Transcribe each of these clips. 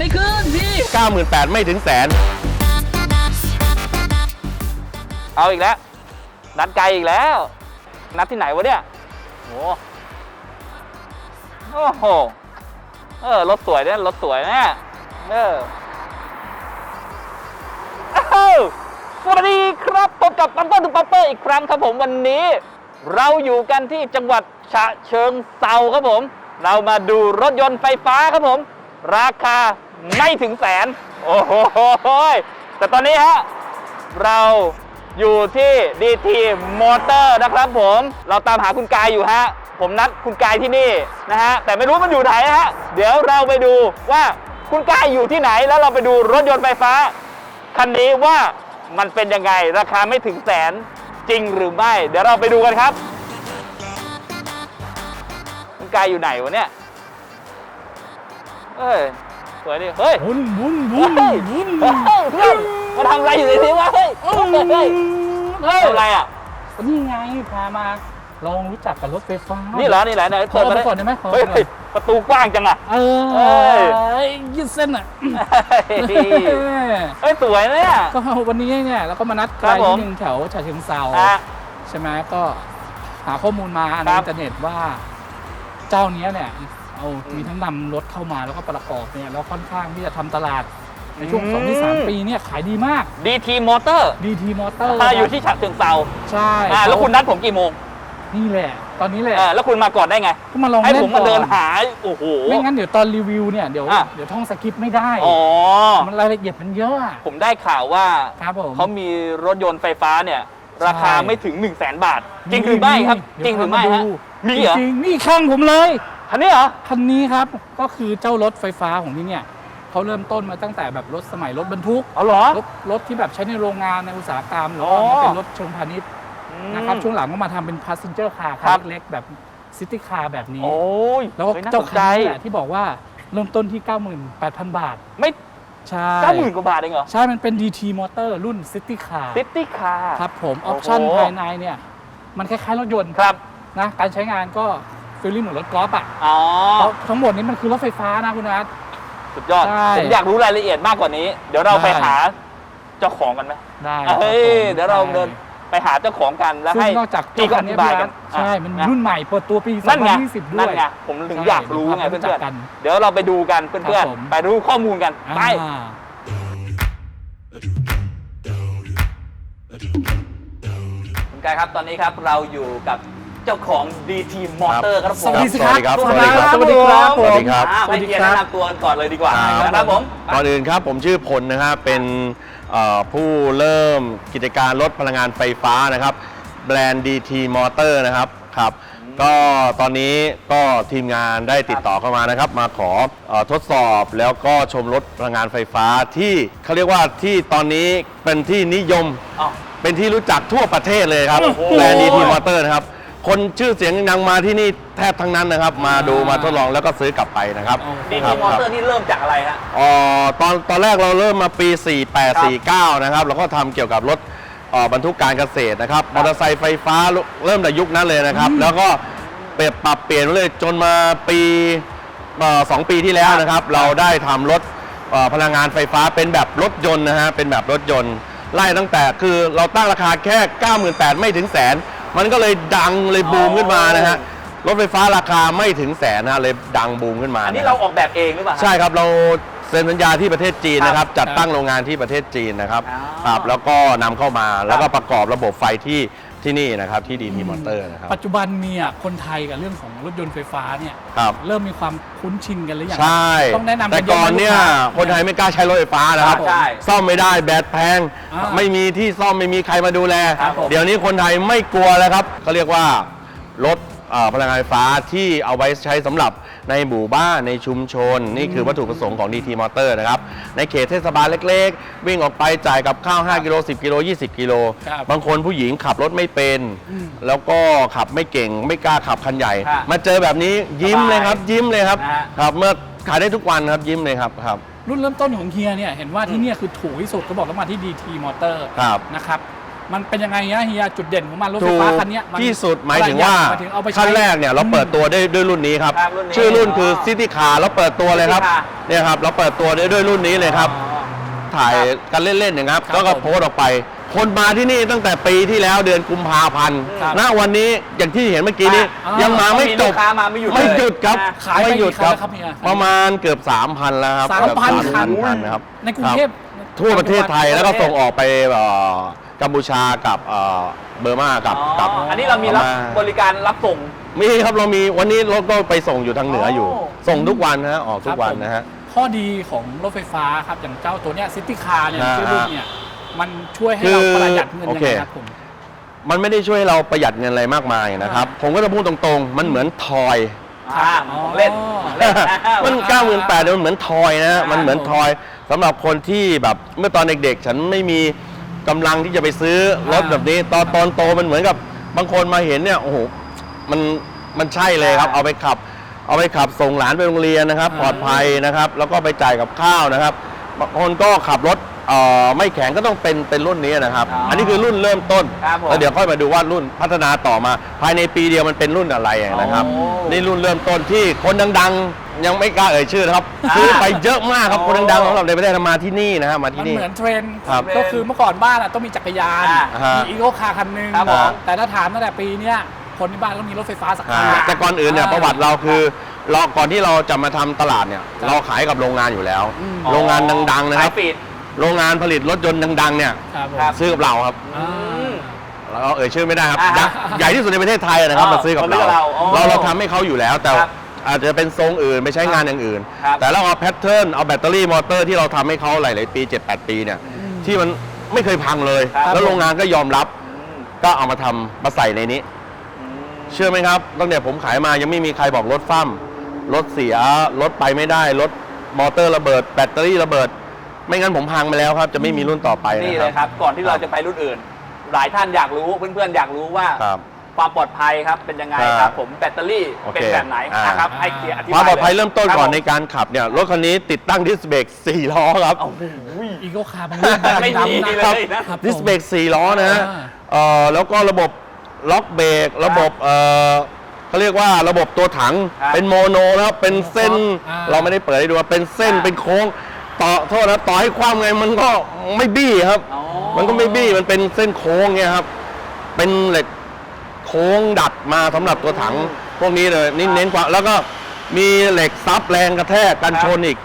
ไม่ขึ้นพี่ 98,000ไม่ถึงแสน เอาอีกแล้ว นัดไกลอีกแล้ว นัดที่ไหนวะเนี่ยโอ้โอ้โห เออ รถสวยเนี่ย รถสวยเนี่ยเออสวัสดีครับพบกับปั๊มเปอร์ทูปั๊มเปอร์อีกครั้งครับผมวันนี้ เราอยู่กันที่จังหวัดฉะเชิงเซาครับผม เรามาดูรถยนต์ไฟฟ้าครับผม ราคา ไม่ถึงแสน โอ้โหแต่ตอนนี้ฮะเราอยู่ที่ DT Motor นะครับผม เราตามหาคุณกายอยู่ฮะ ผมนัดคุณกายที่นี่นะฮะ แต่ไม่รู้มันอยู่ไหนฮะ เดี๋ยวเราไปดูว่าคุณกายอยู่ที่ไหน แล้วเราไปดูรถยนต์ไฟฟ้า คันนี้ว่ามันเป็นยังไง ราคาไม่ถึงแสนจริงหรือไม่ เดี๋ยวเราไปดูกันครับ คุณกายอยู่ไหนวะเนี่ย เอ้ย สวยดิ เฮ้ย บุนบุนบุนเฮ้ยบุนเฮ้ยเพื่อนมาทำอะไรอยู่ในนี้วะ เฮ้ย เฮ้ย เฮ้ยเฮ้ยทำอะไรอะ นี่ไงพามาลองรู้จักกับรถไฟฟ้า นี่เหรอ นี่เหรอไหนขอเปิดมาไปก่อนได้ไหมขอเฮ้ยไปก่อนประตูกว้างจังอะ เออเอ้ยยืดเส้นอะ เฮ้ย สวยนะเนี่ยก็วันนี้เนี่ยเราก็มานัดคใครัรบผมนิดนึงแถวฉะเชิงเซาอะใช่ไหมก็หาข้อมูลมาในครับอินเทอร์เน็ตว่า เจ้าเนี้ยเนี่ย เอา มีทั้งนำรถเข้ามาแล้วก็ประกอบเนี่ยแล้วค่อนข้างที่จะทำตลาดในช่วงสองที่สามปีเนี่ยขายดีมาก DT Motor DT Motor อ่าอยู่ที่ฉะเชิงเซาใช่อ่าแล้วคุณนัดผมกี่โมง นี่แหละ ตอนนี้แหละอ่าแล้วคุณมาก่อนได้ไงก็มาลองให้เล่นผมมาก่อเดินหาโอ้โหไม่งั้นเดี๋ยวตอนรีวิวเนี่ยเดี๋ยวอะเดี๋ยวท่องสคริปต์ไม่ได้อ๋อมันรายละเอียดมันเยอะอะผมได้ข่าวว่าครับผมเขามีรถยนต์ไฟฟ้าเนี่ยราคาใช่ไม่ถึง 1 0 0 0 0แสนบาท จริงหรือไม่ครับเดี๋ยวจริงหรือไม่พาาฮะดูมีเหรอจริงๆนี่ข้างผมเลย คันนี้เหรอ คันนี้ครับก็คือเจ้ารถไฟฟ้าของที่เนี่ยเขาเริ่มต้นมาตั้งแต่แบบรถสมัยรถบรรทุกเอาเหรอ รถรถที่แบบใช้ในโรงงานในอุตสาหกรรมหรืออ๋อว่ามาเป็นรถเชิงพาณิชย์อืมนะครับช่วงหลังก็มาทำเป็น passenger car ครัคับ นเล็กๆแบบซิตี้คาร์แบบนี้ โอ้ยแล้วก็ฮ้ยน่เจ้าสนคัใจนนี้แหละที่บอกว่าเริ่มต้นที่ 98,000 บาท ไม่ใช่เก้าหมื่นกว่าบาทเองเหรอใช่มันเป็น DT Motor รุ่น City Car ซิตี้คาร์ ครับผม ออปชั่นโอ้โห ภายในเนี่ย มันคล้ายๆรถยนต์ครับ นะ การใช้งานก็ ฟีลลิ่งเหมือนรถกอล์ฟอะอ๋อ เพราะทั้งหมดนี้มันคือรถไฟฟ้านะคุณนัทสุดยอด ใช่ผมอยากรู้รายละเอียดมากกว่านี้ เดี๋ยวเราไปได้หาเจ้าของกันไหมได้เฮ้ยครับผมเดี๋ยวเราเดินไปหาเจ้าของกันแล้วซึ่งให้ นอกจากพี่ก็อเจ้ธิบายกันใช่ มันอะ รุ่นใหม่เปิดตัวปี นั่นไง2020 ด้นั่วนยไงผมถึงใช่อยากรู้ไงเดี๋เพื่ยวอนพาไปรู้จักกันๆเดี๋ยวเราไปดูกันเพื่อนครับผม ๆ ไปรู้ข้อมูลกันไปอ่าคุณกายครับตอนนี้ครับเราอยู่กับ เจ้าของ DT Motor ครับผม สวัสดีสิครับสวัสดีครับสวัสดีครับสวัสดีครับ อ่าสวัให้สดีเกียรติครับแนะนำตัวกันก่อนเลยดีกว่าครับ นะครับผม ก่อนอื่นครับผมชื่อพลนะครับเป็นเอ่อผู้เริ่มกิจการรถพลังงานไฟฟ้านะครับ แบรนด์ DT Motor นะครับครับก็ตอนนี้ก็ทีมงานได้ติดต่อเข้ามานะครับ มาขอเออทดสอบแล้วก็ชมรถพลังงานไฟฟ้าที่เขาเรียกว่าที่ตอนนี้เป็นที่นิยม อ้าว เป็นที่รู้จักทั่วประเทศเลยครับโอ้โห แบรนด์ DT Motor นะครับ คนชื่อเสียงดังมาที่นี่แทบทั้งนั้นนะครับ มาดูมาทดลองแล้วก็ซื้อกลับไปนะครับดีคทีรับมอเตอร์นี่เริ่มจากอะไรฮะ อ๋อตอนตอนแรกเราเริ่มมาปี 48 49 นะครับเราก็ทำเกี่ยวกับรถเอ่อบรรทุกการเกษตรนะครับมอเตอร์ไซค์ไฟฟ้าเริ่มแต่ยุคนั้นเลยนะครับ แล้วก็เปลี่ยนปรับเปลี่ยนมาเลยจนมาปีเอ่อสองปีที่แล้วนะครับ เราได้ทำรถเอ่อพลังงานไฟฟ้าเป็นแบบรถยนต์นะฮะเป็นแบบรถยนต์ไล่ตั้งแต่คือเราตั้งราคาแค่ 98,000ไม่ถึงแสน มันก็เลยดังเลยบูมขึ้นมานะฮะรถไฟฟ้าราคาไม่ถึงแสนนะฮะเลยดังบูมขึ้นมาอันนี้ะคเราบออกแบบเองหรือเปล่าฮะ ใช่ครับเราเซ็นสัญญาที่ประเทศจีนนะครับ จัดครับตั้งโรงงานที่ประเทศจีนนะครับอ๋อครับแล้วก็นำเข้ามาแล้วก็ประกอบระบบไฟที่ ที่นี่นะครับที่ดีทีมอเตอร์นะครับ ปัจจุบันเนี่ยคนไทยกับเรื่องของรถยนต์ไฟฟ้าเนี่ยครับเริ่มมีความคุ้นชินกันหรือยังใช่ต้องแนะนำแต่ก่อนเนี่ยกัอะคนไทยไม่กล้าใช้รถไฟฟ้านะครับใช่ซ่อมไม่ได้แบตแพงอ่าไม่มีที่ซ่อมไม่มีใครมาดูแลครับผมเดี๋ยวนี้คนไทยไม่กลัวแล้วครับเขาเรียกว่ารถเอ่อ พลังงานไฟฟ้าที่เอาไว้ใช้สำหรับในหมู่บ้านในชุมชน นี่คือวัตถุประสงค์ของ DT Motor นะครับ ในเขตเทศบาลเล็กๆ วิ่งออกไปจ่ายกับข้าว 5 กิโล 10 กิโล 20 กิโลครับบางคนผู้หญิงขับรถไม่เป็นอืมแล้วก็ขับไม่เก่งไม่กล้าขับคันใหญ่ค่ะมาเจอแบบนี้ยิ้มเลยครับ ยิ้มเลยครับนะฮะครับเมื่อขายได้ทุกวันครับยิ้มเลยครับครับรุ่นเริ่มต้นของเฮียเนี่ยเห็นว่าที่เนี่ยคือถูกที่สุดก็บอกต้องมาที่ DT Motor ครับนะครับ มันเป็นยังไงเงี้ยเฮียจุดเด่นของมันรถไฟถูกฟ้าคันเนี้ยมันที่สุดหมายถึงว่าหมายถึงเอาไปใช้ ขั้นแรกเนี่ยเราเปิดตัวได้ด้วยรุ่นนี้ครับ ครับรุ่นนี้ชื่อรุ่นคือซิตี้คาร์เราเปิดตัวเลยครับ City Car เนี่ยครับเราเปิดตัวได้ด้วยรุ่นนี้เลยครับอ๋อถ่ายครับกันเล่นๆอย่างครับครับแล้วก็ผมโพสต์ออกไป คนมาที่นี่ตั้งแต่ปีที่แล้วเดือนกุมภาพันธ์ครับณวันนี้อย่างที่เห็นเมื่อกี้นี้อ่ายัยังมาไม่จบลูกค้ามาไม่หยุดไม่เลยหยุดครับนะขายไปไม่หยุดครับ กี่คันแล้วครับเฮียประมาณเกือบ 3,000 แล้วครับสามพันเกือบคัน3,000คันครับในกรุงเทพ ครับทั่วประเทศไทยแล้วก็ส่งออกไปเอ่อ กัมพูชากับเอ่อเบอร์มากับอ๋อกับอันนี้เรามีรับพบริการรับส่ง มีครับเรามีวันนี้รถก็ไปส่งอยู่ทางเหนืออยู่ โอ้ ส่งทุกวันนะฮะออกทุครักบวันผมนะฮะ ข้อดีของรถไฟฟ้าครับ อย่างเจ้าตัวเนี้ยซิตี้คาร์เนี่ยอ่าชื่อรุ่นเนี่ย มันช่วยให้คือเราประหยัดเงินโอยังเค ไงครับผม มันไม่ได้ช่วยให้เราประหยัดเงินอะไรมากมายนะครับ ผมก็จะพูดตรงๆ มันเหมือนทอย อ่าของเล่นอ๋อเล่นนะมันเก้าหมื่นแปดมันเหมือนทอยนะฮะอ่ามัมันเหมือนทอยสำหรับคนที่แบบเมื่อตอนเด็กๆ ฉันไม่มี กำลังที่จะไปซื้อรถอ่าแบบนี้ ตอนตอนโตมันเหมือนกับบางคนมาเห็นเนี่ยโอ้โหมันมันใช่เลยครับ เอาไปขับ เอาไปขับส่งหลานไปโรงเรียนนะครับ ปลอดภัยนะครับ แล้วก็ไปจ่ายกับข้าวนะครับบางคนก็ขับรถเอ่อไม่แข็งก็ต้องเป็นเป็นรุ่นนี้นะครับ อ๋ออัอันนี้คือรุ่นเริ่มต้นครับผมแล้วเดี๋ยวค่อยมาดูว่ารุ่นพัฒนาต่อมา ภายในปีเดียวมันเป็นรุ่นอะไรนะครับ โอ้ นี่รุ่นเริ่มต้นที่คนดังๆ ยังไม่กล้าเอ่ยชื่อนะครับอ่า ซื้อไปเยอะมากครับโอ้คนดังๆของเราในประเทศมาที่นี่นะฮะมามันที่นี่ เหมือนเทรนด์ครับก็คือเมื่อก่อนบ้านอะต้องมีจักรยานอ่าฮะมีอีโกคาร์คันหนึงครับผม แต่ถ้าถามตั้งแต่ปีเนี้ยคนที่บ้านต้องมีรถไฟฟ้าสักคัน อ่าแต่ก่อนอื่นเนี่ยอ่าประวัติเราคือเราก่อนที่เราจะมาทำตลาดเนี่ยครับเราขายกับโรงงานอยู่แล้ว อืม โรงงานดังๆนะครับ สายปิด โรงงานผลิตรถยนต์ดังๆเนี่ยครับผมครับ ซื้อกับเราครับอ่าเราเอ่ยชื่อไม่ได้ครับอ่าใหญ่ใหญ่ที่สุดในประเทศไทยนะครับอ๋อมาซื้อกับมาซื้เราอกับเราอ๋อเราเราทำให้เขาอยู่แล้วแต่ครับ อาจจะเป็นทรงอื่นไปใช้งานอย่างอื่น ครับแต่เราเอาแพทเทิร์นเอาแบตเตอรี่มอเตอร์ที่เราทำให้เขาหลาย ๆ ปี 7-8 ปีเนี่ยที่มันไม่เคยพังเลย ครับ แล้วโรงงานก็ยอมรับอืมก็เอามาทำมาใส่ในนี้อืมเชื่อไหมครับตั้งแต่ผมขายมายังไม่มีใครบอกรถฟั่มรถเสียรถไปไม่ได้รถมอเตอร์ระเบิด แบตเตอรี่ระเบิด ไม่งั้นผมพังไปแล้วครับ จะไม่มีรุ่นต่อไปนี่นะเลยคครับ รับ ก่อนที่เราจะไปรุ่นอื่น หลายท่านอยากรู้เพื่อนๆอยากรู้ว่า ครับ ความปลอดภัยครับเป็นยังไงครับครับผมแบตเตอรี่โอเคเป็นแบบไหนอ่านนะครับอ่า ให้เคลียร์อธิคบายวามปลอดภัยเริ่มต้นคบก่อนผในการขับเนี่ยรถคันนี้ติดตั้งดิสเบรก4ล้อครับโอ้โหอีโกคาร์บางรุ่นไม่มีดำๆเลยนะ ครับนะครับดิสผมเบรก4ล้อนะฮะอ่า เอ่อแล้วก็ระบบล็อกเบรกระบบเอ่อเขาเรียกว่าระบบตัวถังครับ เป็นโมโนแล้วเป็นเส้นอ่า เราไม่ได้เปิดให้ดูว่าเป็นเส้นอ่าเป็นโค้งต่อโทษนะต่อให้ความไงมันก็ไม่บี้ครับ อ๋อ มันก็ไม่บี้มันเป็นเส้นโค้งเงี้ยครับ เป็นเหล็ก โค้งดัดมาสำหรับตัวถังพวกนี้เลยนี่เน้นกว่าแล้วก็มีเหล็กซับแรงกระแทกกันชนอีก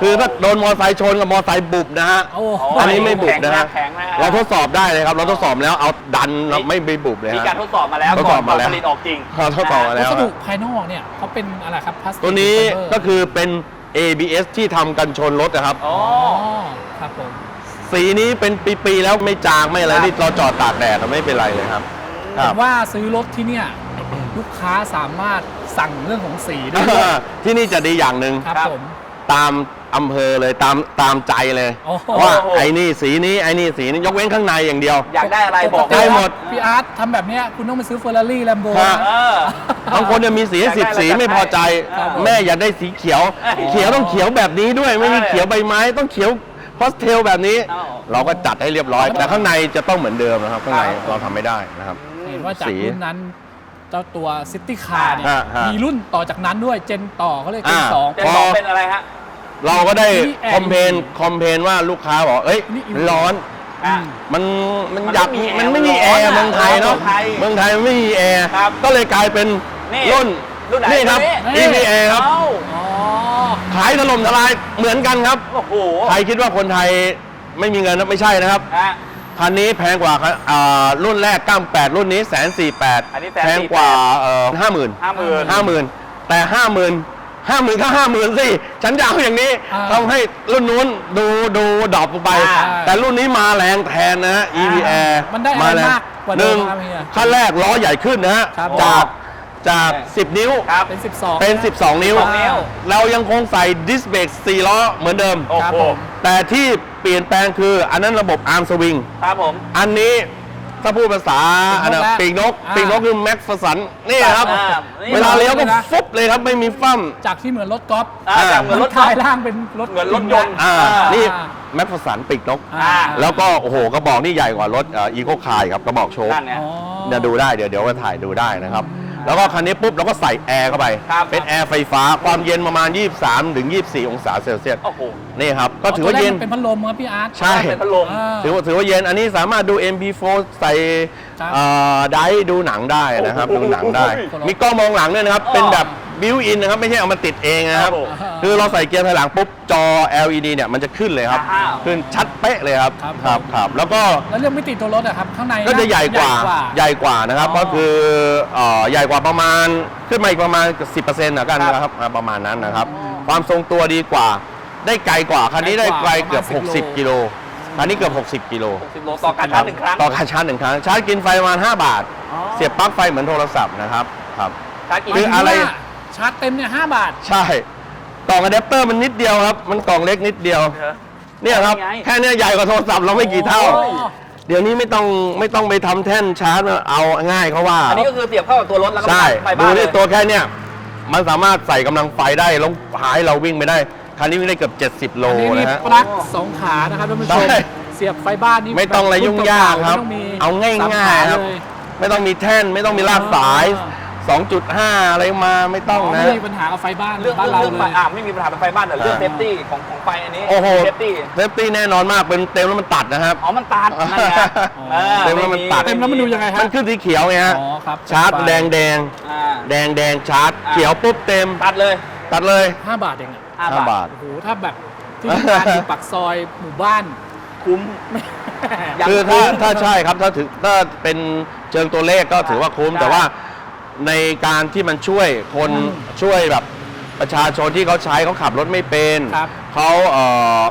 คือถ้าโดนมอเตอร์ไซค์ชนกับมอเตอร์ไซค์บุบนะฮะโอ้อ๋ออัอันนี้ไม่บุบนะฮะแข็งนะฮะเราทดสอบได้เลยครับ เราทดสอบแล้วเอาดันเราไม่ไปบุบเลยมีฮะการทดสอบมาแล้วทดสอบมาแล้วก่นผลิตออกจริงเราทดสอบมาแล้ววัสดุภายนอกเนี่ยเขาเป็นอะไรครับพลาสติกตัวนี้ไฟเบอร์ก็คือเป็น ABS ที่ทำกันชนรถนะครับอ๋ออ๋อครับผมสีนี้เป็นปีๆแล้วไม่จางไม่อะไรครับนี่เราจอดตากแดดไม่เป็นไรเลยครับ คเห็รับนว่าซื้อรถที่เนี่ยลูกค้าสามารถสั่งเรื่องของสีได้ด้วยที่นี่จะดีอย่างหนึ่งครับครับผม ตามอำเภอเลยตามตามใจเลย โอ้โห ว่าไอ้นี่สีนี้ไอ้นี่สีนี้ยกเว้นข้างในอย่างเดียว อยากได้อะไรบอกได้หมด พี่อาร์ตทำแบบเนี้ยคุณต้องไปซื้อเฟอร์รารี่แลมโบ ฮะ เออ บางคนเนี่ยมีสีอยากได้สิบอะไรสีไม่พอใจ ครับผม แม่อยากได้สีเขียว เอ้ยเขียวต้องเขียวแบบนี้ด้วยไม่มีเออเขียวใบไม้ต้องเขียวพาสเทลแบบนี้อ้าวเราก็จัดให้เรียบร้อย แต่ข้างในจะต้องเหมือนเดิมนะครับ ข้างในครับเราทำไม่ได้นะครับ เห็นว่าจากสีรุ่นนั้นเจ้าตัวซิตี้คาร์เนี่ยฮะฮะ มีรุ่นต่อจากนั้นด้วยเจนต่อเขาเลยเจนอ่าสอง เจนสองเป็นอะไรฮะ เราก็ได้นี่แอร์คอมเพนคอมเพนว่าลูกค้าบอกเอ้ยนี่อีกร้อน อะ มันมันมันอยากไม่มีแอร์มันไม่มีแอร์ร้อนอะเมืองไทยเนาะเมืองไทยเมืองไทยมันไม่มีแอร์ครับก็เลยกลายเป็นนี่รุ่นรุ่นไหนนี่ครับรุ่นนี้ EVA ครับเอ้าอ๋อ ขายถล่มทลายเหมือนกันครับ โอ้โหใครคิดว่าคนไทยไม่มีเงินนะไม่ใช่นะครับ ฮะ คันนี้แพงกว่าครับอ่ารุ่นแรก98รุ่นนี้แสนสี่แปดอันนี้แพงกว่าห้าหมื่นห้าหมื่น ห้าหมื่นแต่ห้าหมื่นห้าหมื่นก็ห้าหมื่นสิฉันจะเอาอย่างนี้อ่าทำให้รุ่นนู้นดูดูดรอปลงไป อ่าแต่รุ่นนี้มาแรงแทนนะฮะ EVA มันได้อะไรแรงมากกว่าหเดินึ่มงครับเฮียขั้นแรกล้อใหญ่ขึ้นนะฮะครับจาก จาก 10 นิ้ว ครับเป็น 12เป็น 12 นิ้ว 12นิ้ว เรายังคงใส่ดิสเบรก4ล้อเหมือนเดิม โอ้ครับโหผม แต่ที่เปลี่ยนแปลงคืออันนั้นระบบอาร์มสวิง ครับผม อันนี้ถ้าพูดภาษาอันนั้นปีกนกอ่าปีกนกคือแม็กฟสันนี่ครับ อ่านี่ เวลาเลี้ยวก็เลยนะ ฟุบเลยครับไม่มีฟั่ม จากที่เหมือนรถกอล์ฟอ่าจากเหมือนรถคลายร่างเป็นรถเหมือนรถยนต์ อ่าอ่านี่ นี่แม็กฟสันปีกนก อ่า แล้วก็โอ้โหกระบอกนี่ใหญ่กว่า รถอีโคคายครับกระบอกโชว์นั่นไง อ๋อเนี่ยดูได้เดี๋ยวเดี๋ยวก็ถ่ายดูได้นะครับ แล้วก็คันนี้ปุ๊บเราก็ใส่แอร์เข้าไป ครับเป็นแอร์ไฟฟ้าความเย็นประมาณ 23 ถึง 24 องศาเซลเซียสโอ้โห นี่ครับ ก็ถือว่าเย็นตัวแรกมัเป็นพัดลมครับพี่อาร์ตใช่ เป็นพัดลม อ่า ถือว่าถือว่าเย็นอันนี้สามารถดู MP4 ใส่ครับ เอ่อไดร์ดูหนังได้นะครับโอ้โหดูหนังได้ โอ้โหมีกล้องมองหลังด้วยนะครับอ๋อเป็นแบบ บิวอินนะครับไม่ใช่เอามาติดเองนะครับครับผมคือเราใส่เกียร์ถอยหลังปุ๊บจอ LED เนี่ยมันจะขึ้นเลยครับอ้าว ขึ้นชัดเป๊ะเลยครับครับครับครับแล้วก็แล้วเรื่องไม่ติดตัวรถอะครับ ข้างในก็จะใหญ่กว่าใหญ่กว่านะครับอ๋อ ก็คือเอ่อใหญ่กว่าประมาณขึ้นมาอีกประมาณ 10%นะกันนะครับอ่าประมาณนั้นนะครับ ความทรงตัวดีกว่า ได้ไกลกว่าคันนี้ได้ไกลเกือบ 60 กิโลคันนี้เกือบ 60 กิโล60โลต่อการชาร์จหนึ่งครั้ง ต่อการชาร์จหนึ่งครั้ง ชาร์จกินไฟประมาณ 5 บาท อ๋อ เสียบปลั๊กไฟเหมือนโทรศัพท์นะครับ ครับ ชาร์จกี่คืคืออะไร ชาร์จเต็มเนี่ยห้าบาท ใช่กล่องอะแดปเตอร์มันนิดเดียวครับ มันกล่องเล็กนิดเดียวเออเนี่ยครับนี่ไง แค่เนี้ยใหญ่กว่าโทรศัพท์เราไม่กี่เท่า โอ้เดี๋ยวนี้ไม่ต้องไม่ต้องไปทำแท่นชาร์จเอาง่ายเขาว่า อันนี้ก็คือเสียบเข้ากับตัวรถแล้วก็ใช่ ไปดูบ้านเลนี่ยตัวแค่เนี้ยมันสามารถใส่กำลังไฟได้แล้วหายเราวิ่งไม่ได้ คันนี้วิ่งได้เกือบ 70 โลอันนี้มีนะฮะ ปลั๊กสองขานะครับท่านผู้ชม ใช่ เสียบไฟบ้านนี่ไม่ต้องอะไรยุ่งยากครับไม่ต้องมีเอาง่ายๆสมขครับเลยไม่ต้องมีแท่นไม่ต้องมีลากสาย อ่ 2.5 อะไรมาไม่ต้องนะ ไม่มีปัญหากับไฟบ้านเรื่องบ้านเรื่องเราเรื่องเลไฟย อ่าไม่มีปัญหากับไฟบ้านแต่เรื่องอ่า เซฟตี้ของของไฟอันนี้โอ้โหเซฟตี้เซฟตี้แน่นอนมากเป็นเต็มแล้วมันตัดนะครับ อ๋อมันตัดนั่นไงอ๋อออเต็มแล้วมันตัด เต็มแล้วมันดูยังไงฮะมันขึ้นสีเขียวไงฮะอ๋อครับชาร์จแดงแดงอ่า แดงแดงชาร์จอ่า เขียวปุ๊บเต็ม ตัดเลยตัดเลยห้าบาทเองอะห้าห้าบาบาททโอ้โหถ้าแบบที่ทำงานอยู่ปากซอยหมู่บ้าน คุ้ม ยังคือถ้าคุ้มถ้าใช่ครับถ้าถือถ้าเป็นเชิงตัวเลขก็ถือว่าคุ้ม ใช่แต่ว่า ในการที่มันช่วยคนอืมช่วยแบบประชาชนที่เขาใช้เขาขับรถไม่เป็นครับเขาเออ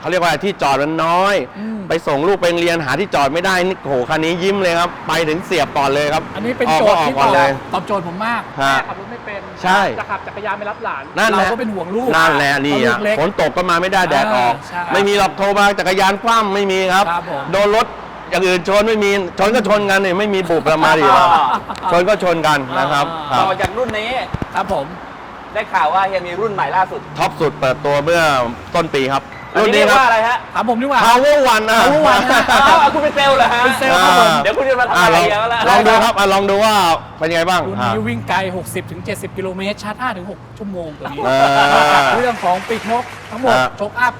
เขาเรียกว่าอะไรที่จอดมันน้อย อืม ไปส่งลูกไปโรงเรียนหาที่จอดไม่ได้นี่โหคันนี้ยิ้มเลยครับ ไปถึงเสียบก่อนเลยครับอันนี้เป็นออกโจก็ทย์ออกที่ก่อนเลย ตอบโจทย์ผมมาก ฮะ แม่ขับรถไม่เป็นใช่ จะขับจักรยานไปรับหลาน นั่นแหละเราก็เป็นห่วงลูกนั่นแหละนี่เพราอะลูกเล็ก ฝนตกก็มาไม่ได้แดดออก อ่าใช่ไม่มีหรอกโทรมาจักรยานคว่ำไม่มีครับ ครับผม โดนรถ อย่างอื่นชนไม่มีชนก็ชนกันเนี่ยไม่มีบุบประมาณดีว่าอ่าชนก็ชนกันนะครับคต่รับอจากรุ่นนี้ครับผม ได้ข่าวว่าเฮียมีรุ่นใหม่ล่าสุดท็อปสุดเปิดตัวเมื่อต้นปีครับอันรุ่นนี้นี้เรียกครับ ว่าอะไรฮะถามผมดีกว่า Power One นะ Power One นะ อ้าวคุณเป็นเซลล์เหรอฮะเป็นเซลล์ครับผม เดี๋ยวคุณจะมาทำอะอะไรลองเฮียแล้วลองดูครับอะลองดูว่าเป็นยังไงบ้างรุ่นอะนี้วิ่งไกล 60-70 กิโลเมตรชาร์จ5-6 ชั่วโมงตัวนี้ อ่าเรื่องของปีกนกทั้งหมดอ่าโชคอัพ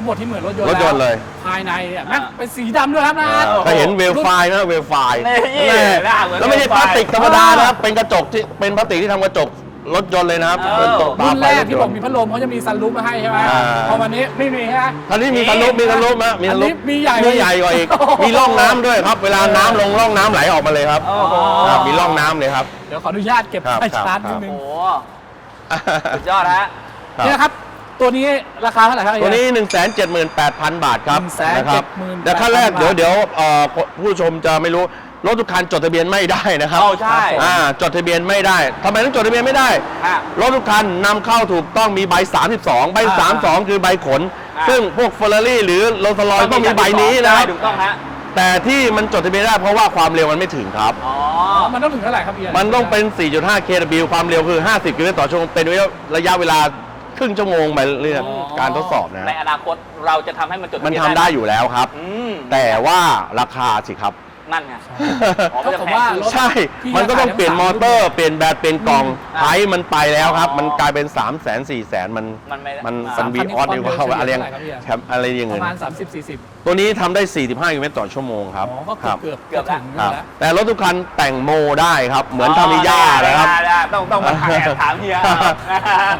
ทั้งหมดที่เหมือนรถยนต์รถยนต์เลย ภายในอะแม่งเป็นสีดำด้วยครับนะก็เห็นเวลไฟล์นะเวลไฟล์นี่แม่หน้าเหมือนแล้วไม่ใช่พลาสติกธรรมดานะครับเป็นกระจกที่เป็นพลาสติกที่ทำกระจกรถยนต์เลยนะครับเออ เป็นตกตารุ่นไฟแรกรถที่ยบอนกต์ มีพัดลมเขาจะมีซันรูฟมาให้ใช่ไหมอ่า พอวันนี้ไม่มีฮะคันนี้มีสลุปมีสลุปนะมีสลุปอันนี้มีใหญ่มีใหญ่กว่าอีกโอ้โหมีร่องน้ำด้วยครับ เวลาน้ำลงร่องน้ำไหลออกมาเลยครับโอ้โหครับมีร่องน้ำเลยครับ เดี๋ยวขออนุญาตเก็บครับไฟชาร์จครันิบดนึโอ้งโหสุดยอดฮะ ครับนี่นะครับ ตัวนี้ราคาเท่าไหร่ครับตัวนี้เฮีย1 7 8 0 0 0 บาทครับ178,000 นะครับแต่ขั้นแรกเดี๋ยวเดี๋ยวเอ่อผู้ชมจะไม่รู้รถทุกคันจดทะเบียนไม่ได้นะครับเอาใช่ อ่าจดทะเบียนไม่ได้ทำไมต้องจดทะเบียนไม่ได้ฮะรถทุกคันนำเข้าถูกต้องมีใบ 32 ใบ อ่า32 คือใบขน อ่า ซึ่งพวกเฟอร์รารี่หรือโรลส์รอยต้องมีใบนี้นะครับถูกต้องฮะแต่ที่มันจดทะเบียนได้เพราะว่าความเร็วมันไม่ถึงครับ อ๋ออ๋อมันต้องถึงเท่าไหร่ครับเฮียมันต้องเป็น 4.5 kW ความเร็วคือ 50 กิโลเมตรต่อชั่วโมงเป็นระยะเวลา ครึ่งชั่วโมงไปเรื่อยๆการทดสอบนะในอนาคตเราจะทำให้มันจดทะมันเบียทำได้อยู่แล้วครับ อืม แต่ว่าราคาสิครับ นั่นไงอ๋อมันเท่าจะกับแพงว่าขึ้นรถใช่ที่มันก็ต้องเปลี่ยนมอเตอร์ เปลี่ยนแบต เปลี่ยนกล่องอืมไอ้มันไปแล้วครับอ๋อมันกลายเป็น 3 0 0 0 0 0 4 0 0 0 0 มัน มันไม่ได้มันอ่า มันวีออสดีกว่าความเร็วอะไรเฉลี่ยเท่าไหร่ครับพี่แชมป์อะไรอย่างปเงี้ยระมาณ 30-40ตัวนี้ทำได้ 45กิโลเมตรต่อชั่วโมงครับอ๋อก็ครับเกือบเกือบถึงครับแล้วแต่รถทุกคันแต่งโมได้ครับ เหมือนทามิยานะครับ ได้ได้ต้องต้องมาถามแอบถามเฮีย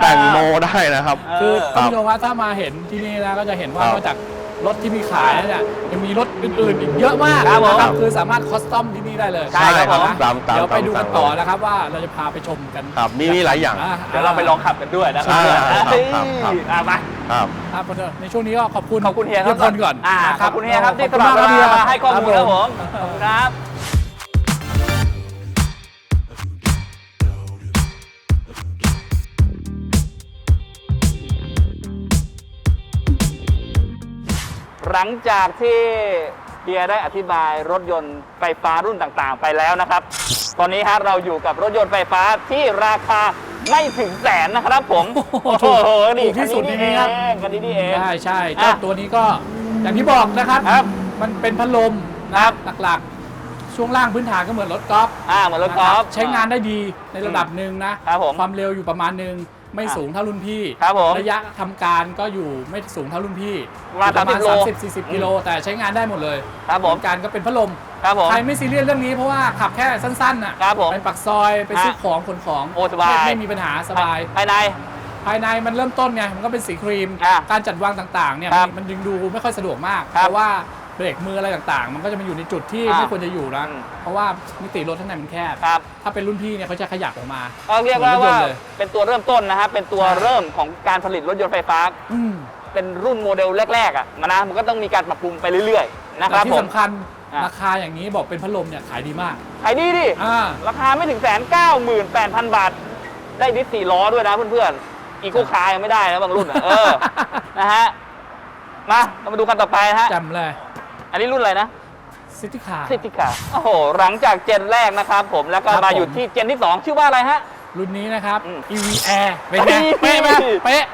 แต่งโมได้นะครับคือครัท่านบผู้ชมว่าถ้ามาเห็นที่นี่นะก็จะเห็นว่าครับ นอกจาก รถที่มีขายแล้วเนี่ยยังมีรถอื่นๆอีกเยอะมากครับผมนะครับคือสามารถคอสตอมที่นี่ได้เลยใช่ครับผม นะตามตามเดี๋ยวไปดูกันต่อตามนะครับว่าเราจะพาไปชมกันครับมีมีหลายอย่างเดี๋ยวเราไปลองขับกันด้วยนะครัใช่ครับเฮ้ยครับครับ อะมา ครับ ครับในช่วงนี้ก็ขอบคุณขอบคุณเฮียทุกคนก่อนอ่านะขอบคุณเฮียครับที่ขสอบละคุณเวมากครับเฮียลามาให้ข้อมูลครับผมขอบคุณครับ หลังจากที่เฮียได้อธิบายรถยนต์ไฟฟ้ารุ่นต่างๆ ไปแล้วนะครับ ตอนนี้ฮะเราอยู่กับรถยนต์ไฟฟ้าที่ราคาไม่ถึงแสนนะครับผมโอ้โหโอ้โหนี่ถูกที่สุดคันในนี้ครับเองคันนี้นี่เองใช่ใช่อะเจ้าตัวนี้ก็อย่างที่บอกนะครับครับ มันเป็นพัดลมนะครับหลักๆ ช่วงล่างพื้นฐานก็เหมือนรถกอล์ฟอ่าเหมือนรถกอล์ฟ ใช้งานได้ดีในระดับหนึ่งนะครับผม ความเร็วอยู่ประมาณหนึ่ง ไม่อะสูงเท่ารุ่นพี่ ครับผมระยะทำการก็อยู่ไม่สูงเท่ารุ่นพี่ประมาณประมาณ30โล30 40กิโลแต่ใช้งานได้หมดเลย ครับผมการก็เป็นพัดลมครับผมใครไม่ซีเรียสเรื่องนี้เพราะว่าขับแค่สั้นๆน่ะครับผมไปปักซอยไปซื้อฮะของขนของโอ้สบายไม่ไม่มีปัญหาสบายภายในภายในมันเริ่มต้นไงมันก็เป็นสีครีมอะการจัดวางต่างๆเนี่ยครับมันยังดูไม่ค่อยสะดวกมากครับเพราะว่า เบรกมืออะไรต่างๆ มันก็จะมาอยู่ในจุดที่อะไม่ควรจะอยู่นะอืม เพราะว่ามิติรถข้างในมันแคบ ครับถ้าเป็นรุ่นพี่เนี่ยเขาจะขยับออกมาก็เรียกว่าเหมือนรถยว่านต์เลย เป็นตัวเริ่มต้นนะครับเป็นตัวใช่ เริ่มของการผลิตรถยนต์ไฟฟ้า อืมเป็นรุ่นโมเดลแรกๆอะมานะมันก็ต้องมีการปรับปรุงไปเรื่อยๆ นะคแต่รับที่ผมสำคัญอะ ราคาอย่างนี้บอกเป็นพัดลมเนี่ยขายดีมากขายดีดิ อ่า ราคาไม่ถึงแสนเก้าหมื่นแปดพันบาท ได้ดิสสี่ล้อด้วยนะเพื่อนๆ อีโคคาร์ยังไม่ได้นะบางรุ่นอะเออ นะฮะ มา เรามาดูกันต่อไปนะฮะ จำเลย อันนี้รุ่นอะไรนะซิตี้คาร์ซิติกาโอ้โหหลังจากเจนแรกนะครับผมแล้วก็ครับมาอยู่ผมที่เจนที่2ชื่อว่าอะไรฮะ รุ่นนี้นะครับ อืม EV Air เป็นไงเฮ้ยเป๊ะไหมเป๊ะ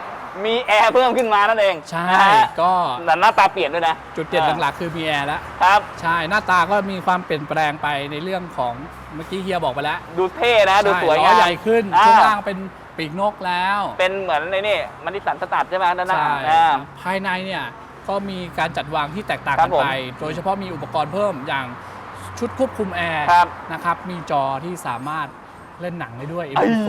มีแอร์เพิ่มขึ้นมานั่นเองใช่นะฮะก็แต่หน้าตาเปลี่ยนด้วยนะจุดเด่นหลักๆ คือมีแอร์แล้วครับ ใช่หน้าตาก็มีความเปลี่ยนแปลงไปในเรื่องของเมื่อกี้เฮียบอกไปแล้วดูเท่นะ ดูใช่สวยล้งาอมใหญ่ขึ้นอ่า ช่วงล่างเป็นปีกนกแล้วเป็นเหมือนในนี่มันนิสสันสตัดใช่ไหมด้านหน้าใช่อ่าภายในเนี่ย ก็มีการจัดวางที่แตกต่างครักับนผมไป โดยเฉพาะมีอุปกรณ์เพิ่มอย่างชุดควบคุมแอร์ครับนะครับ มีจอที่สามารถเล่นหนังได้ด้วยเอ้ย M4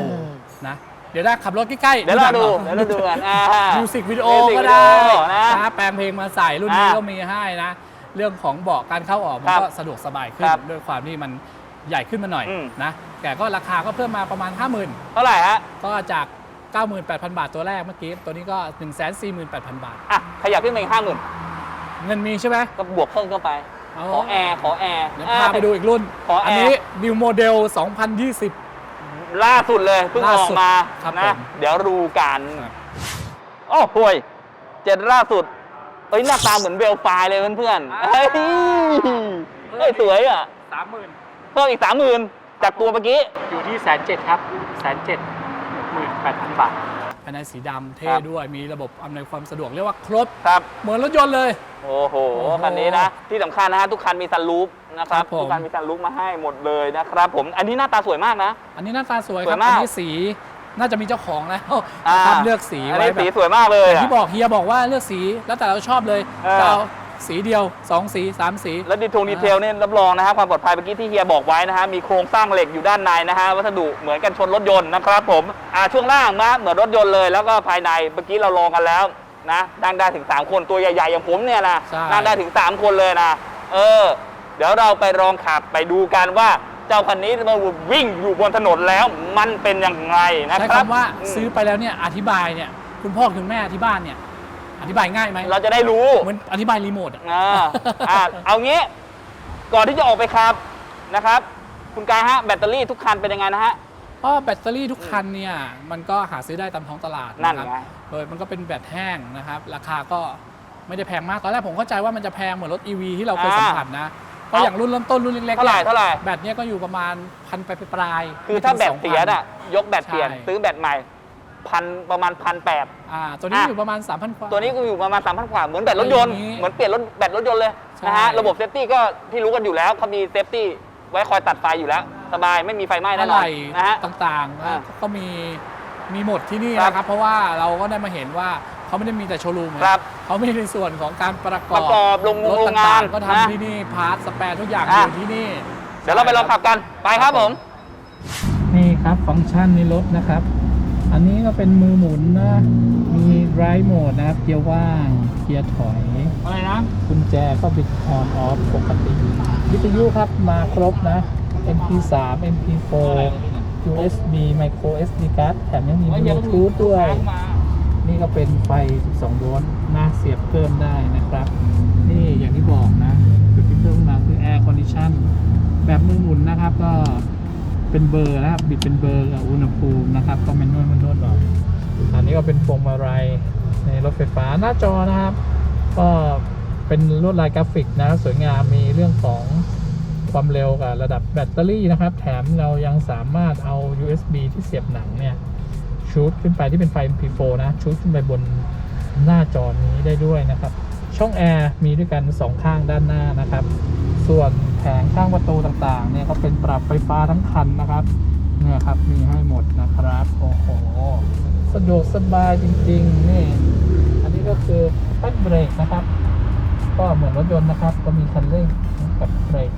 นะ เดี๋ยวได้ขับรถใกล้ๆเดี๋ยวเราดูหนัเดี๋ยวงเราดูกันอ่ามิวสิกวิดีโอ Music ก็ได้ Video นะนะแปลงเพลงมาใส่รุ่นนี้อ่าก็มีให้นะ เรื่องของเบาะการเข้าออกมันครับก็สะดวกสบายขึ้นครับด้วยความที่มันใหญ่ขึ้นมาหน่อยอืมนะแต่ก็ราคาก็เพิ่มมาประมาณ 50,000 เท่าไหร่ฮะก็จาก 98,000 บาทตัวแรกเมื่อกี้ ตัวนี้ก็ 148,000 บาท อะขยับขึ้นมาอีกห้าหมื่นเงินมีใช่ไหม ก็บวกเพิ่มเข้าไปเอาขอแอร์ขอแอร์เดี๋ยวพาไปดูอีกรุ่น ขอแอร์อันนี้บิวโมเดล2020 ล่าสุดเลยเพิ่งอล่าอกสุดมาครับนะ ผมเดี๋ยวรู้กันครับ โอ้ห่วยเจนล่าสุดเอ้ยหน้าตาเหมือนเวลไฟล์เลยเพื่อนๆเฮ้ยเฮ้ยสวยอะ30,000เพิ่มอีกสามหมื่นจากตัวเมื่อกี้อยู่ที่แสนเจ็ดครับแสนเจ็ด หมื่นแปดพันบาท ภายในสีดำเท่ครับ ด้วยมีระบบอำนวยความสะดวกเรียกว่าครบ ครับ เหมือนรถยนต์เลย โอ้โห โอ้โหคันนี้นะ ที่สำคัญนะฮะทุกคันมีซันรูฟนะครับ ครับผม ทุกคันมีซันรูฟมาให้หมดเลยนะครับผม อันนี้หน้าตาสวยมากนะ อันนี้หน้าตาสวยสควยรับมากอันนี้สีน่าจะมีเจ้าของแล้วอ่านะครับเลือกสีอันไว้นี้แบสีบสวยมากเลยอย่างอะ ที่บอกเฮียบอกว่าเลือกสีแล้วแต่เราชอบเลยเออ จะเอา สีเดียวสองสีสามสี แล้วดีทงดีเทลนี่รับรองนะฮะความปลอดภัยเมื่อกี้ที่เฮียบอกไว้นะฮะมีโครงสร้างเหล็กอยู่ด้านในนะฮะวัสดุเหมือนกันชนรถยนต์นะครับผมอ่าช่วงล่างนะเหมือนรถยนต์เลยแล้วก็ภายในเมื่อกี้เราลองกันแล้วนะนั่งได้ถึง 3 คนตัวใหญ่ๆอย่างผมเนี่ยนะใช่ นั่งได้ถึง 3 คนเลยนะเออ เดี๋ยวเราไปลองขับไปดูกันว่าเจ้าคันนี้มันวิ่งอยู่บนถนนแล้วมันเป็นยังไงนะใช้ครับคำว่าอืม ซื้อไปแล้วเนี่ยอธิบายเนี่ยคุณพ่อคุณแม่ที่บ้านเนี่ยอ ธิบายง่ายไหมเราจะได้รู้เหมือนอธิบายรีโมทอะอ่าอ่าเอางี้ก่อนที่จะออกไปครับนะครับ คุณกายฮะแบตเตอรี่ทุกคันเป็นยังไงนะฮะ เพราะแบตเตอรี่ทุกคันเนี่ยมันก็หาซื้อได้ตามท้องตลาดนั่นครับไง โดยมันก็เป็นแบตแห้งนะครับ ราคาก็ไม่ได้แพงมากตอนแรกผมเข้าใจว่ามันจะแพงเหมือนรถ EV ที่เราเคยสัมผัสนะก็อย่างรุ่นเริ่มต้นรุ่นเล็กๆเท่าไหร่นี่ยเท่าไหร่ แบตเนี่ยก็อยู่ประมาณพันไปปลายๆคือถ้าแบตไม่ถึงเสีย2,000 น่ะยกแบตเปลี่ยนใช่ ซื้อแบตใหม่ พันประมาณพันแปด อ่าตัวนี้อะ อยู่ประมาณ 3,000กว่า ตัวนี้ก็อยู่ประมาณสามพันกว่าเหมือนแบตรถยนต์ อย่างนี้เหมือนเปลี่ยนรถแบตรถยนต์เลยใช่ นะฮะ ระบบเซฟตี้ก็ที่รู้กันอยู่แล้วเขามีเซฟตี้ไว้คอยตัดไฟอยู่แล้ว สบายไม่มีไฟไหม้อะแน่นไรอนนะฮะ ต่างๆอ่านะก็มีมีหมดที่นี่ครับนะครับ เพราะว่าเราก็ได้มาเห็นว่าเขาไม่ได้มีแต่โชว์รูมไงครับ เขามีในส่วนของการประกประกอบโรงรถโรงงาต่านงๆก็นะทำที่นี่พาร์ทสแปร์ทุกอย่างออะ ยู่ที่นี่เดี๋ยวเราไปลองขับกันไปครับผม นี่ครับฟังก์ชันในรถนะครับ อันนี้ก็เป็นมือหมุนนะ มีไรโหมดนะครับ เกียร์ว่าง เกียร์ถอย อะไรนะกุญแจก็บิดออนออฟปกติ วิทยุครับมาครบนะ MP3 MP4 USB micro SD card แถมยังมี Bluetooth ด้วย นี่ก็เป็นไฟ 12 โวลต์หน้าเสียบเพิ่มได้นะครับ นี่อย่างที่บอกนะจุดที่เพิ่มมาคือ Air Condition แบบมือหมุนนะครับ ก็ เป็นเบอร์นะครับ บิดเป็นเบอร์กับอุณหภูมินะครับ ก็แมนนวลมันนวลหน่อยอันนี้ก็เป็นพวงมาลัยในรถไฟฟ้าหน้าจอนะครับ ก็เป็นลวดลายกราฟิกนะสวยงามมีเรื่องของความเร็วกับระดับแบตเตอรี่นะครับ แถมเรายังสามารถเอา USB ที่เสียบหนังเนี่ยชูดขึ้นไปที่เป็นไฟ MP4 นะชูดขึ้นไปบนหน้าจอนี้ได้ด้วยนะครับ ช่องแอร์มีด้วยกัน 2 ข้างด้านหน้านะครับ ส่วนแผงข้างประตูต่างๆ เนี่ยก็เป็นปรับไฟฟ้าทั้งคันนะครับ เนี่ยครับมีให้หมดนะครับ โอ้โห สะดวกสบายจริงๆ นี่ อันนี้ก็คือแป้นเบรกนะครับ ก็เหมือนรถยนต์นะครับ ก็มีคันเร่งกับเบรก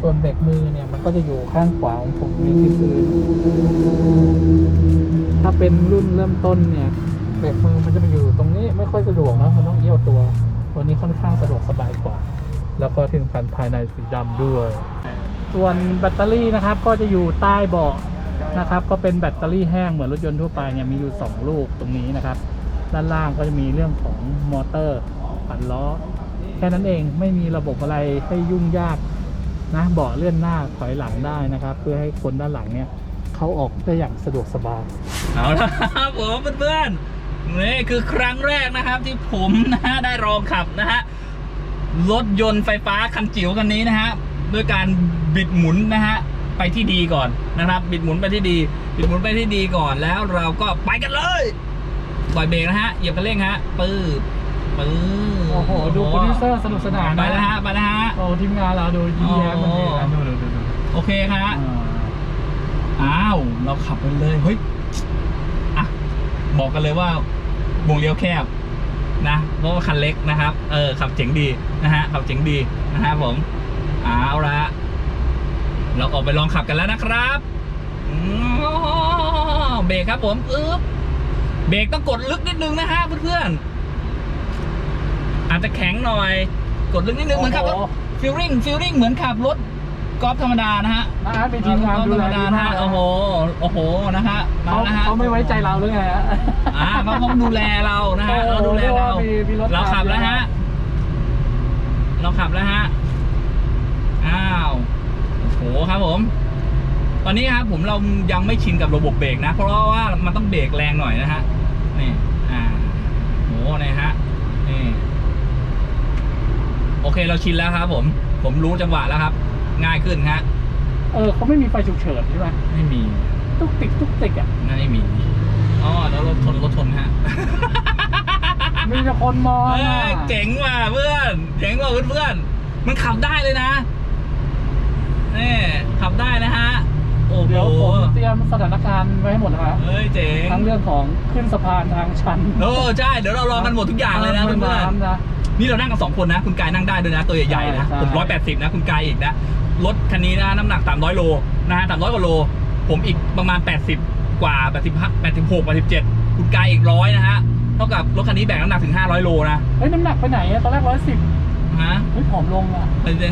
ส่วนเบรกมือเนี่ยมันก็จะอยู่ข้างขวาของผมนี่คือ ถ้าเป็นรุ่นเริ่มต้นเนี่ยเบรกมือมันจะไปอยู่ตรงนี้ไม่ค่อยสะดวกนะมันต้องเอี้ยวตัว ตัวนี้ค่อนข้างสะดวกสบายกว่า แล้วก็ที่สำคัญภายในสีดำด้วย ส่วนแบตเตอรี่นะครับก็จะอยู่ใต้เบาะนะครับ ก็เป็นแบตเตอรี่แห้งเหมือนรถยนต์ทั่วไปเนี่ยมีอยู่ 2 ลูกตรงนี้นะครับ ด้านล่างก็จะมีเรื่องของมอเตอร์ปัดล้อ แค่นั้นเองไม่มีระบบอะไรให้ยุ่งยากนะเบาะเลื่อนหน้าถอยหลังได้นะครับ เพื่อให้คนด้านหลังเนี่ยเขาออกได้อย่างสะดวกสบายเอาละครับผมเพื่อนๆนี่คือครั้งแรกนะครับที่ผมนะได้ลองขับนะฮะ รถยนต์ไฟฟ้าคันจิ๋วคันนี้นะฮะด้วยการบิดหมุนนะฮะไปที่ดีก่อนนะครับ บิดหมุนไปที่ดี บิดหมุนไปที่ดีก่อนแล้วเราก็ไปกันเลยปล่อยเบรกนะฮะเหยียบคันเร่งฮะปื๊บปื๊บโอ้โห ดูโปรดิวเซอร์สนุกสนานไปแล้วฮะไปแล้วฮะโอ้ทีมงานเราดูยิ้มแย้มมันดีนะดูดูดูดูโอเคฮะอ่าอ้าวเราขับไปเลยเฮ้ยอะบอกกันเลยว่าวงเลี้ยวแคบ นะเพราะว่าคันเล็กนะครับ เออขับเจ๋งดีนะฮะขับเจ๋งดีนะฮะผมเอาละเราออกไปลองขับกันแล้วนะครับอืมเบรกครับผมอึ๊บเบรกต้องกดลึกนิดนึงนะฮะเพื่อนๆอาจจะแข็งหน่อย กดลึกนิดนึงเหมือนขับรถฟิลลิ่งฟิลลิ่งเหมือนขับรถ กอล์ฟธรรมดานะฮะนะฮะเป็นทีมงานดูธรแลรมดานะฮะโอ้โหโอ้โหนะฮะเขานะฮะเขาไม่ไว้ใจเราหรือไงฮะ อ่าเขาต้องดูแลเรานะฮะโอ้เราโหดูแลเรามีมีรถ เราขับแล้วฮะเราขับแล้วฮะอ้าวโอ้โหครับผม ตอนนี้ครับผมเรายังไม่ชินกับระบบเบรกนะ เพราะว่ามันต้องเบรกแรงหน่อยนะฮะนี่อ่าโหนี่ฮะนี่ โอเคเราชินแล้วครับผม ผมรู้จังหวะแล้วครับ ง่ายขึ้นฮะ เออเขาไม่มีไฟฉุกเฉินใช่ไหมไม่มี ตุ๊กติ๊กตุ๊กติ๊กอะนั่นไม่มี อ๋อแล้วรถทนรถทนฮะ มีแต่คนมองเฮ้อะยเจ๋งว่ะเพื่อนเจ๋งว่ะเพื่อนๆมันขับได้เลยนะนี่ขับได้นะฮะ โอ้โหเดี๋ยวผมเตรียมสถานการณ์ไว้ให้หมดนะครับเฮ้ยเจ๋งทั้งเรื่องของขึ้นสะพานทางชันโอ้ใช่ เดี๋ยวเราลองกันหมดทุกอย่างเลยนะเพื่เพื่อนน้ำนะ ๆนี่เรานั่งกันสองคนนะ คุณกายนั่งได้ด้วยนะ ตัวใหญ่ๆนะใช่ผมร้อยแปดสิบนะ คุณกายอีกนะ รถคันนี้นะน้ำหนักสามร้อยโลนะฮะสามร้อยกว่าโล ผมอีกประมาณแปดสิบกว่าแปดสิบแปดสิบหกแปดสิบเจ็ดคุณกายอีกร้อยนะฮะ เท่ากับรถคันนี้แบกน้ำหนักถึงห้าร้อยโลนะ เฮ้ยน้ำหนักไปไหนอะตอนแรกร้อยสิบฮะเฮ้ยผอมลงอะเป็นแน่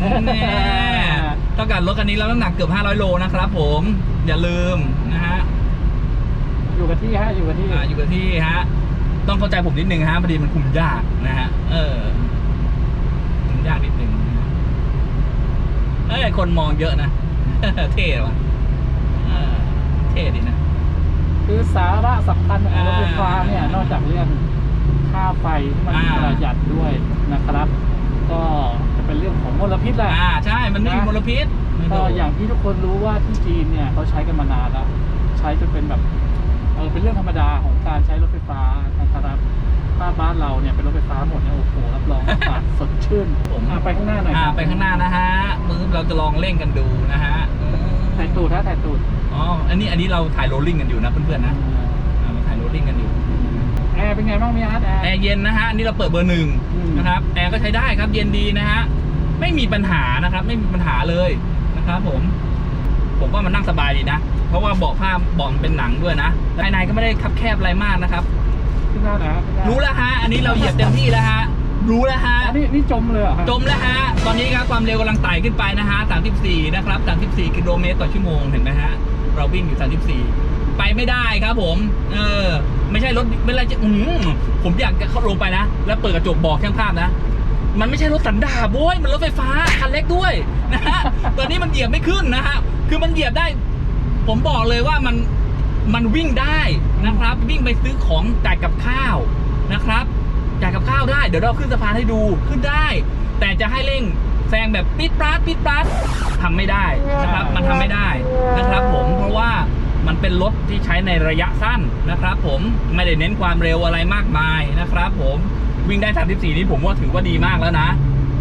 เท่ากับรถคันนี้แล้วน้ำหนักเกือบ 500 โลนะครับผม อย่าลืมนะฮะ อยู่กับที่ฮะ อยู่กับที่ อ่า อยู่กับที่ฮะ ต้องเข้าใจผมนิดนึงฮะพอดีมันคุมยากนะฮะ เออ คุมยากนิดนึงนะฮะ เอ้ยคนมองเยอะนะ เท่ว่ะเออเท่ดีนะ คือสาระสำคัญของรถไฟฟ้าเนี่ยอ่านอกจากเรื่องค่าไฟที่มันอ่า ประหยัดด้วยนะครับ ก็จะเป็นเรื่องของมลพิษแหละ อ่าใช่มันไม่มีมลพิษก็อย่างที่ทุกคนรู้ว่าที่จีนเนี่ยเขาใช้กันมานานแล้ว ใช้จนเป็นแบบเออเป็นเรื่องธรรมดาของการใช้รถไฟฟ้านะครับถ้าบ้านเราเนี่ยเป็นรถไฟฟ้าหมดเนี่ยโอ้โหรับรองอากาศสดชื่นผมอะไปข้างหน้าหน่อยอ่าครับไปข้างหน้านะฮะมือเราจะลองเร่งกันดูนะฮะอืมถ่ายตูดฮะถ่ายตูดอ๋ออันนี้อันนี้เราถ่ายโรลลิ่งกันอยู่นะเพื่อนๆนะอ่าเราถ่ายโรลลิ่งกันอยู่แอร์เป็นไงบ้างมีอาร์ตแอร์แอร์เย็นนะฮะอันนี่เราเปิดเบอร์หนึ่งอืมนะครับแอร์ก็ใช้ได้ครับเย็นดีนะฮะไม่มีปัญหานะครับไม่มีปัญหาเลยนะครับผม ผมว่ามันนั่งสบายดีนะ เพราะว่าเบาะผ้าเบาะมันเป็นหนังด้วยนะภายในก็ไม่ได้คับแคบอะไรมากนะครับ ขึ้นหน้าหน่อยครับขึ้นหน้ารู้แล้วฮะ อันนี้เราเหยียบเต็มที่แล้วฮะ รู้แล้วฮะ อันนี้นี่จมเลยเหรอครับจมแล้วฮะ ตอนนี้ครับความเร็วกำลังไต่ขึ้นไปนะฮะ 34 นะครับ 34 กิโลเมตรต่อชั่วโมง เห็นไหมฮะ เราวิ่งอยู่ 34 ไปไม่ได้ครับผม เออ ไม่ใช่รถไม่ใช่จะอืมผมอยากจะเข้าลงไปนะ แล้วเปิดกระจกบอกช่างภาพนะ มันไม่ใช่รถสันดาปโว้ย มันรถไฟฟ้าคันเล็กด้วยนะฮะ ตอนนี้มันเหยียบไม่ขึ้นนะฮะ คือมันเหยียบได้ ผมบอกเลยว่ามัน มันวิ่งได้นะครับ วิ่งไปซื้อของจ่ายกับข้าวนะครับจ่ายกับข้าวได้ เดี๋ยวเราขึ้นสะพานให้ดูขึ้นได้ แต่จะให้เร่งแซงแบบปิดปราดปิดปราดทำไม่ได้นะครับ มันทำไม่ได้นะครับ ผมเพราะว่ามันเป็นรถที่ใช้ในระยะสั้นนะครับ ผมไม่ได้เน้นความเร็วอะไรมากมายนะครับ ผมวิ่งได้ 34 นี่ผมว่าถือว่าดีมากแล้วนะ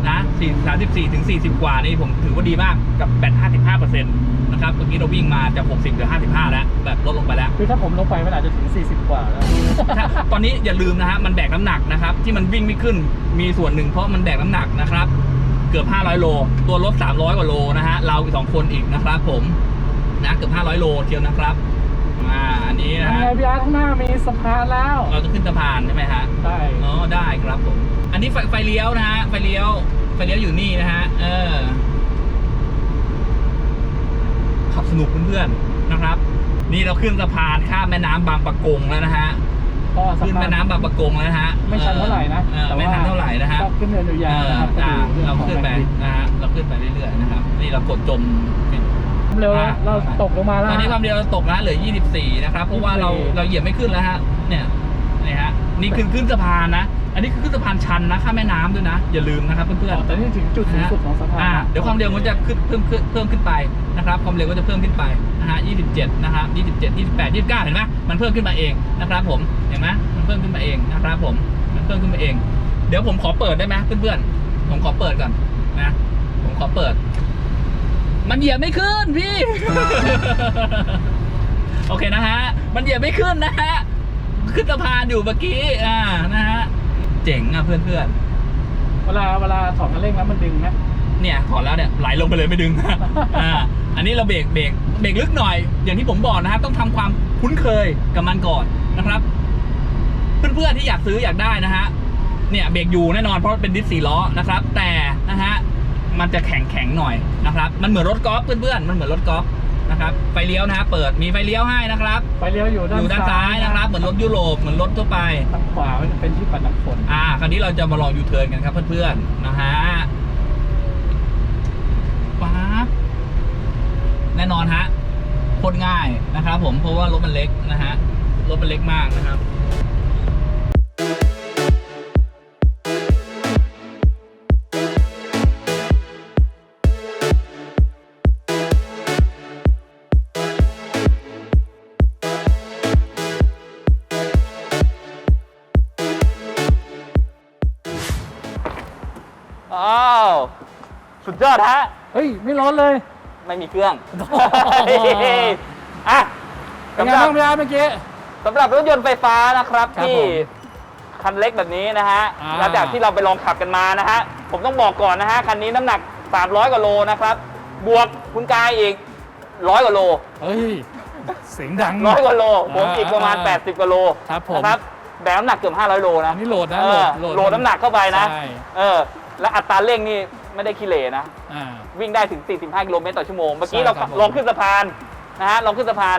นะ34ถึง40 กว่านี่ผมถือว่าดีมากกับแบต55 นะครับเมื่อกี้เราวิ่งมาจาก60เหลือ55 แล้ว แบบลดลงไปแล้ว คือถ้าผมลงไปมันอาจจะถึง 40 กว่าแล้ว ถ้าตอนนี้อย่าลืมนะฮะมันแบกน้ำหนักนะครับ ที่มันวิ่งไม่ขึ้นมีส่วนหนึ่งเพราะมันแบกน้ำหนักนะครับ เกือบ 500 โล ตัวรถ300 กว่าโลนะฮะเราอีกสองคนอีกนะครับ ผมนะเกือบ 500 โลเทียวนะครับอ่าอันนี้นะยังฮะไงพี่อาร์ตข้างหน้ามีสะพานแล้ว เราจะขึ้นสะพานใช่ไหมฮะใช่อ๋อได้ครับผม อันนี้ไฟไฟเลี้ยวนะฮะไฟเลี้ยวไฟเลี้ยวอยู่นี่นะฮะเออ ขับสนุกเพื่อนๆนะครับ นี่เราขึ้นสะพานข้ามแม่น้ำบางปะกงแล้วนะฮะก็สะขึ้นพาแม่นน้ำบางปะกงแล้วนะฮะไม่ชันเท่าไหร่นะเออไม่ชันเท่าไหร่นะฮะก็ขึ้นเนินยาวๆนะครับเอออ่าก็ดูเราขึ้นไปเรื่องของแรงบิดนะฮะเราขึ้นไปเรื่อยๆนะครับ นี่เรากดจมความเร็วแล้วเราตกลงมาแล้ว ตอนนี้ความเร็วเราตกแล้วเหลือ 24 นะครับ เพราะว่าเรา24 เราเหยียบไม่ขึ้นแล้วฮะ เนี่ย นี่ฮะ นี่คือขึ้นสะพานนะ อันนี้คือขึ้นสะพานชันนะข้ามแม่น้ำด้วยนะ อย่าลืมนะครับเพื่อนอ๋อแต่นี่ถึงจุดๆสูงนะฮะสุดของสะพานอ่าเดี๋ยวความเร็วมันจะขึ้นเพิ่มขึ้นเพิ่มขึ้นไปนะครับ ความเร็วก็จะเพิ่มขึ้นไปนะฮะ 27 นะครับ27 28 29 เห็นไหมมันเพิ่มขึ้นมาเองนะครับผม เห็นไหมมันเพิ่มขึ้นมาเองนะครับผม มันเพิ่มขึ้นมาเอง เดี๋ยวผมขอเปิดได้ไหมเพื่อนๆ ผมขอเปิดก่อนนะ ผมขอเปิด มันเหยียบไม่ขึ้นพี่ โอเคนะฮะ มันเหยียบไม่ขึ้นนะฮะ ขึ้นสะพานอยู่เมื่อกี้ อ่า นะฮะ เจ๋งอะเพื่อนเวลาเวลาถอดคันเร่งแล้วมันดึงไหมๆเนี่ยถอดแล้วเนี่ยไหลลงไปเลยไม่ดึงอ่าอันนี้เราเบรกเบรกเบรกลึกหน่อย อย่างที่ผมบอกนะฮะต้องทำความคุ้นเคยกับมันก่อนนะครับ เพื่อนๆที่อยากซื้ออยากได้นะฮะเนี่ยเบรกอยู่แน่นอนเพราะเป็นดิสสี่ล้อนะครับ แต่นะฮะมันจะแข็งแข็งๆหน่อยนะครับ มันเหมือนรถกอล์ฟเพื่อนๆมันเหมือนรถกอล์ฟ นะครับไฟเลี้ยวนะฮะเปิดมีไฟเลี้ยวให้นะครับไฟเลี้ยวอยู่ด้านอยู่ด้านซ้ายนะครับ เหมือนรถยุโรปเหมือนรถทั่วไป ทางขวามันจะเป็นที่ปัดน้ำฝนอ่า คราวนี้เราจะมาลองยูเทิร์นกันครับเพื่อนๆ นะฮะปั๊บแน่นอนฮะโคตรง่ายนะครับผมเพราะว่ารถมันเล็กนะฮะ รถมันเล็กมากนะครับ สุดยอดฮะ เฮ้ย ไม่ร้อนเลย ไม่มีเครื่องโอ้โหอะเป็นไงสำหรับบ้างพี่อาร์ตเมื่อกี้ สำหรับรถยนต์ไฟฟ้านะครับครับที่ผมคันเล็กแบบนี้นะฮะอ่า หลังจากที่เราไปลองขับกันมานะฮะ ผมต้องบอกก่อนนะฮะ คันนี้น้ำหนัก 300กว่าโลนะครับ บวกคุณกายอีก100กว่าโลเฮ้ย เสียงดัง ร้อยกว่าโล ผมอ่าอีกประมาณ อ่า80กว่าโลครับผม นะครับแบกน้ำหนักเกือบ500โลนะอันนี้โหลดนะเออโหลดโหลดน้ำหนักเข้าไปนะ ใช่ เออ และอัตราเร่งนี่ ไม่ได้ขี้เหร่นะ อ่า วิ่งได้ถึง 45 กิโลเมตรต่อชั่วโมง เมื่อกี้ใช่เราครับผมลองขึ้นสะพานนะฮะลองขึ้นสะพาน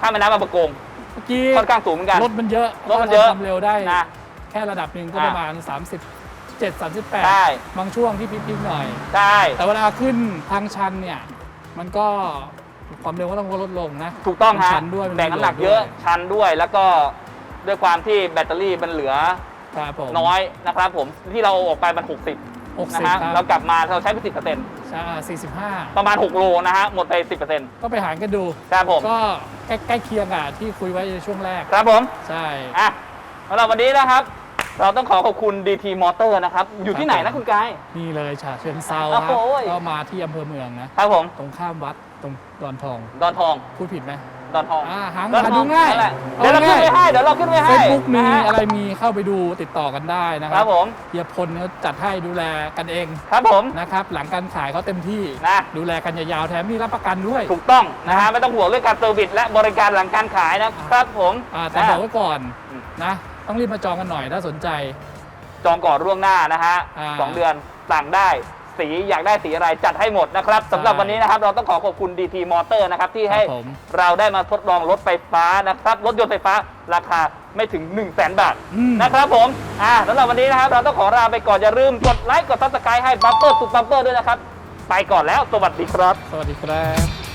ข้ามแม่น้ำบางประกงเมื่อกี้ค่อนข้างสูงเหมือนกัน รถมันเยอะรถมันเยอะทำความเร็วได้ นะ แค่ระดับหนึ่งก็อ่าประมาณ 37 38ใช่บางช่วงที่พลิกๆหน่อย ใช่ แต่เวลาขึ้นทางชันเนี่ย มันก็ความเร็วก็ต้องลดลงนะ ถูกต้องมันฮะชันด้วยมัแบกน้ำหนักมีโลดเยอะด้วย ชันด้วยแล้วก็ด้วยความที่แบตเตอรี่มันเหลือครับผม น้อยนะครับผมที่เราเอาออกไปมัน 60 60 นะฮะครับ เรากลับมาเราใช้ไป10%ใช่45 ประมาณ6โลนะฮะหมดไป10%ก็ไปหารกันดู ครับผมก็ใกล้ใกล้เคียงอะที่คุยไว้ในช่วงแรก ครับผม ใช่ อะสำหรับวันนี้นะครับ เราต้องขอขอบคุณ DT Motor นะครับ อยู่ที่ไหนครันะบผมคุณกาย นี่เลยฉะเชิงเซาโอ้ครับโห ก็มาที่อำเภอเมืองนะ ครับผม ตรงข้ามวัดตรงดอนทอง ดอนทอง พูดผิดไหม ดอนทองอ่าหาดอนหาทดูองง่ายนั่นแหละเดี๋ยวเราขึ้นไว้ให้เดี๋ยวเราขึ้นไว้เฟให้ซบุ๊กมีนะฮะอะไรมีเข้าไปดูติดต่อกันได้นะคครัรับบผมเฮียพลเขาจัดให้ดูแลกันเองครับผม นะครับ หลังการขายเขาเต็มที่ นะ ดูแลกันยาวๆแถมมีรับประกันด้วย ถูกต้องนะฮะไม่ต้องห่วงเรื่องการเซอร์วิสและบริการหลังการขายนะครับผมอ่าแต่บอกไว้ก่อนอืม นะ ต้องรีบมาจองกันหน่อยถ้าสนใจ จองก่อนล่วงหน้านะฮะอ่า สองเดือนสั่งได้ สีอยากได้สีอะไรจัดให้หมดนะครับสำหรับใช่วันนี้นะครับเราต้องขอขอบคุณ DT Motor นะครับที่ให้ครับผมเราได้มาทดลองรถไฟฟ้านะครับรถยนต์ไฟฟ้าราคาไม่ถึง 1 0 0 0 0แบาทอืม นะครับผมอ่าสำหรับวันนี้นะครับเราต้องขอลาไปก่อนอย่าลืมกดไลค์กดซับสไครต์ให้บัฟเฟอร์สุดบัฟเฟอร์ด้วยนะครับไปก่อนแล้วสวัสดีครับ สวัสดีครับ